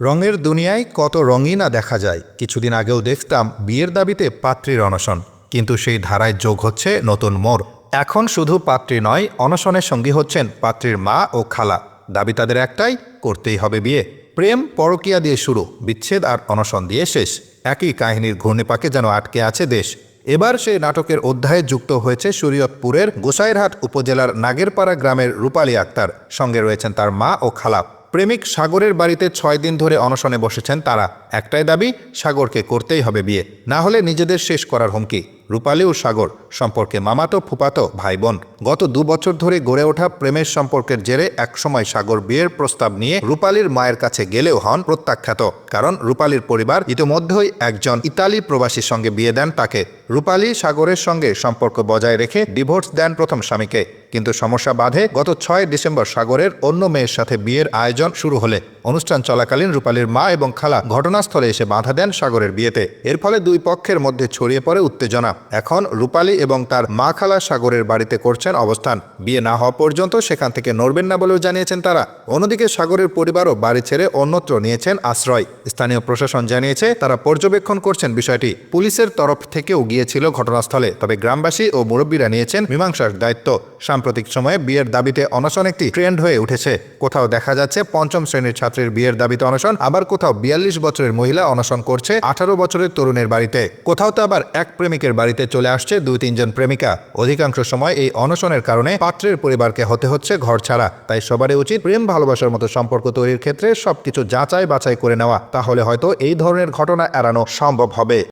রঙের দুনিয়ায় কত রঙই না দেখা যায়। কিছুদিন আগেও দেখতাম বিয়ের দাবিতে পাত্রীর অনশন। কিন্তু সেই ধারায় যোগ হচ্ছে নতুন মোড় এখন শুধু পাত্রী নয়, অনশনের সঙ্গী হচ্ছেন পাত্রীর মা ও খালা। দাবি তাদের একটাই, করতেই হবে বিয়ে। প্রেম পরকিয়া দিয়ে শুরু, বিচ্ছেদ আর অনশন দিয়ে শেষ। একই কাহিনীর ঘূর্ণিপাকে যেন আটকে আছে দেশ। এবার সেই নাটকের অধ্যায়ে যুক্ত হয়েছে শরীয়তপুরের গোসাইরহাট উপজেলার নাগেরপাড়া গ্রামের রূপালী আক্তার। সঙ্গে রয়েছেন তার মা ও খালা। প্রেমিক সাগরের বাড়িতে ছয় দিন ধরে অনশনে বসেছেন তারা। একটাই দাবি, সাগরকে করতেই হবে বিয়ে। না হলে নিজেদের শেষ করার হুমকি। রূপালী ও সাগর সম্পর্কে মামাতো, ফুপাতো ভাই বোন গত দু বছর ধরে গড়ে ওঠা প্রেমের সম্পর্কের জেরে একসময় সাগর বিয়ের প্রস্তাব নিয়ে রূপালীর মায়ের কাছে গেলেও হন প্রত্যাখ্যাত। কারণ রূপালীর পরিবার ইতিমধ্যেই একজন ইতালি প্রবাসীর সঙ্গে বিয়ে দেন তাকে। রূপালী সাগরের সঙ্গে সম্পর্ক বজায় রেখে ডিভোর্স দেন প্রথম স্বামীকে। কিন্তু সমস্যা বাধে গত ছয় ডিসেম্বর সাগরের অন্য মেয়ের সাথে বিয়ের আয়োজন শুরু হলে। অনুষ্ঠান চলাকালীন রূপালীর মা এবং খালা ঘটনাস্থলে এসে বাধা দেন সাগরের বিয়েতে। এর ফলে দুই পক্ষের মধ্যে ছড়িয়ে পড়ে উত্তেজনা। এখন রূপালী এবং তার মা খালা সাগরের বাড়িতে করছেন অবস্থান। বিয়ে না হওয়া পর্যন্ত সেখান থেকে নড়বেন না বলেও জানিয়েছেন তারা। অন্যদিকে সাগরের পরিবারও বাড়ি ছেড়ে অন্যত্র নিয়েছেন আশ্রয়। স্থানীয় প্রশাসন জানিয়েছে, তারা পর্যবেক্ষণ করছেন বিষয়টি। পুলিশের তরফ থেকেও গিয়েছিল ঘটনাস্থলে, তবে গ্রামবাসী ও মুরব্বীরা নিয়েছেন মীমাংসার দায়িত্ব। সাম্প্রতিক সময়ে বিয়ের দাবিতে অনশন একটি ট্রেন্ড হয়ে উঠেছে। কোথাও দেখা যাচ্ছে পঞ্চম শ্রেণির ছাত্রের বিয়ের দাবিতে অনশন, আবার কোথাও বিয়াল্লিশ বছরের মহিলা অনশন করছে আঠারো বছরের তরুণের বাড়িতে। কোথাও তো আবার এক প্রেমিকের বাড়িতে চলে আসছে দুই তিনজন প্রেমিকা। অধিকাংশ সময় এই অনশনের কারণে পাত্রের পরিবারকে হতে হচ্ছে ঘর ছাড়া। তাই সবারই উচিত প্রেম ভালোবাসার মতো সম্পর্ক তৈরির ক্ষেত্রে সবকিছু যাচাই বাছাই করে নেওয়া। তাহলে হয়তো এই ধরনের ঘটনা এড়ানো সম্ভব হবে।